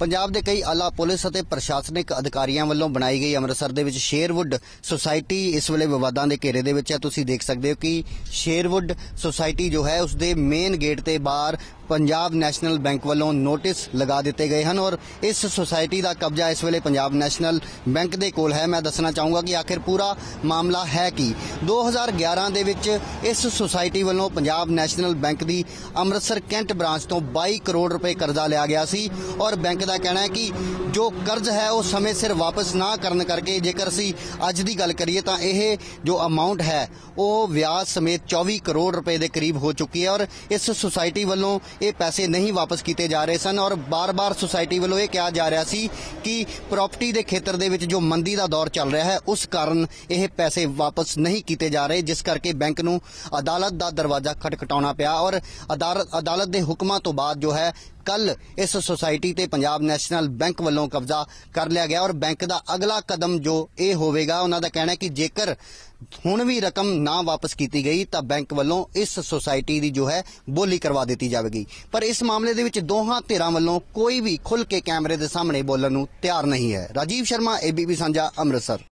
ਪੰਜਾਬ ਦੇ ਕਈ ਆਲਾ ਪੁਲਿਸ ਅਤੇ ਪ੍ਰਸ਼ਾਸਨਿਕ ਅਧਿਕਾਰੀਆਂ ਵੱਲੋਂ ਬਣਾਈ ਗਈ ਅੰਮ੍ਰਿਤਸਰ ਦੇ ਵਿੱਚ ਸ਼ੇਰਵੁੱਡ ਸੁਸਾਇਟੀ ਇਸ ਵੇਲੇ ਵਿਵਾਦਾਂ ਦੇ ਘੇਰੇ ਦੇ ਵਿੱਚ ਹੈ। ਤੁਸੀਂ ਦੇਖ ਸਕਦੇ ਹੋ ਕਿ ਸ਼ੇਰਵੁੱਡ ਸੁਸਾਇਟੀ ਜੋ ਹੈ ਉਸ ਦੇ ਮੇਨ ਗੇਟ ਤੇ ਬਾਹਰ ਪੰਜਾਬ ਨੈਸ਼ਨਲ ਬੈਂਕ ਵੱਲੋਂ ਨੋਟਿਸ ਲਗਾ ਦਿੱਤੇ ਗਏ ਹਨ ਔਰ ਇਸ ਸੁਸਾਇਟੀ ਦਾ ਕਬਜ਼ਾ ਇਸ ਵੇਲੇ ਪੰਜਾਬ ਨੈਸ਼ਨਲ ਬੈਂਕ ਦੇ ਕੋਲ ਹੈ। ਮੈਂ ਦੱਸਣਾ ਚਾਹੂੰਗਾ ਕਿ ਆਖਿਰ ਪੂਰਾ ਮਾਮਲਾ ਹੈ ਕੀ? 2011 ਦੇ ਵਿੱਚ ਇਸ ਸੁਸਾਇਟੀ ਵੱਲੋਂ ਪੰਜਾਬ ਨੈਸ਼ਨਲ ਬੈਂਕ ਦੀ ਅੰਮ੍ਰਿਤਸਰ ਕੈਂਟ ਬ੍ਰਾਂਚ ਤੋਂ 22 ਕਰੋੜ ਰੁਪਏ ਕਰਜ਼ਾ ਲਿਆ ਗਿਆ ਸੀ ਔਰ ਬੈਂਕ ਦਾ ਕਹਿਣਾ ਹੈ ਕਿ ਜੋ ਕਰਜ਼ ਹੈ ਉਹ ਸਮੇਂ ਸਿਰ ਵਾਪਸ ਨਾ ਕਰਨ ਕਰਕੇ ਜੇਕਰ ਅਸੀਂ ਅੱਜ ਦੀ ਗੱਲ ਕਰੀਏ ਤਾਂ ਇਹ ਜੋ ਅਮਾਉਂਟ ਹੈ, ਉਹ ਵਿਆਜ ਸਮੇਤ 24 ਕਰੋੜ ਰੁਪਏ ਦੇ ਕਰੀਬ ਹੋ ਚੁੱਕੀ ਹੈ ਔਰ ਇਸ ਸੁਸਾਇਟੀ ਵੱਲੋਂ ਇਹ ਪੈਸੇ ਨਹੀਂ ਵਾਪਸ ਕੀਤੇ ਜਾ ਰਹੇ ਸਨ ਔਰ ਬਾਰ-ਬਾਰ ਸੁਸਾਇਟੀ ਵੱਲੋਂ ਇਹ ਕਿਹਾ ਜਾ ਰਿਹਾ ਸੀ ਕਿ ਪ੍ਰਾਪਰਟੀ ਦੇ ਖੇਤਰ ਦੇ ਵਿੱਚ ਜੋ ਮੰਦੀ ਦਾ ਦੌਰ ਚੱਲ ਰਿਹਾ ਹੈ, ਉਸ ਕਾਰਨ ਇਹ ਪੈਸੇ ਵਾਪਸ ਨਹੀਂ ਕੀਤੇ ਜਾ ਰਹੇ, ਜਿਸ ਕਰਕੇ ਬੈਂਕ ਨੂੰ ਅਦਾਲਤ ਦਾ ਦਰਵਾਜ਼ਾ ਖਟਖਟਾਉਣਾ ਪਿਆ ਔਰ ਅਦਾਲਤ ਅਦਾਲਤ ਦੇ ਹੁਕਮਾਂ ਤੋਂ ਬਾਅਦ ਜੋ ਹੈ ਕੱਲ ਇਸ ਸੁਸਾਇਟੀ ਤੇ ਪੰਜਾਬ ਨੈਸ਼ਨਲ ਬੈਂਕ ਵੱਲੋਂ ਕਬਜ਼ਾ ਕਰ ਲਿਆ ਗਿਆ ਔਰ ਬੈਂਕ ਦਾ ਅਗਲਾ ਕਦਮ ਜੋ ਇਹ ਹੋਵੇਗਾ, ਉਹਨਾਂ ਦਾ ਕਹਿਣਾ ਹੈ ਕਿ ਜੇਕਰ ਹੁਣ ਵੀ ਰਕਮ ਨਾ ਵਾਪਸ ਕੀਤੀ ਗਈ, ਤਾਂ ਬੈਂਕ ਵੱਲੋਂ ਇਸ ਸੁਸਾਇਟੀ ਦੀ ਜੋ ਹੈ ਬੋਲੀ ਕਰਵਾ ਦਿੱਤੀ ਜਾਵੇਗੀ। ਪਰ ਇਸ ਮਾਮਲੇ ਦੇ ਵਿੱਚ ਦੋਹਾਂ ਧਿਰਾਂ ਵੱਲੋਂ ਕੋਈ ਵੀ ਖੁੱਲ ਕੇ ਕੈਮਰੇ ਦੇ ਸਾਹਮਣੇ ਬੋਲਣ ਨੂੰ ਤਿਆਰ ਨਹੀਂ ਹੈ। ਰਾਜੀਵ ਸ਼ਰਮਾ ਏਬੀਪੀ ਸਾਂਝਾ, ਅੰਮ੍ਰਿਤਸਰ।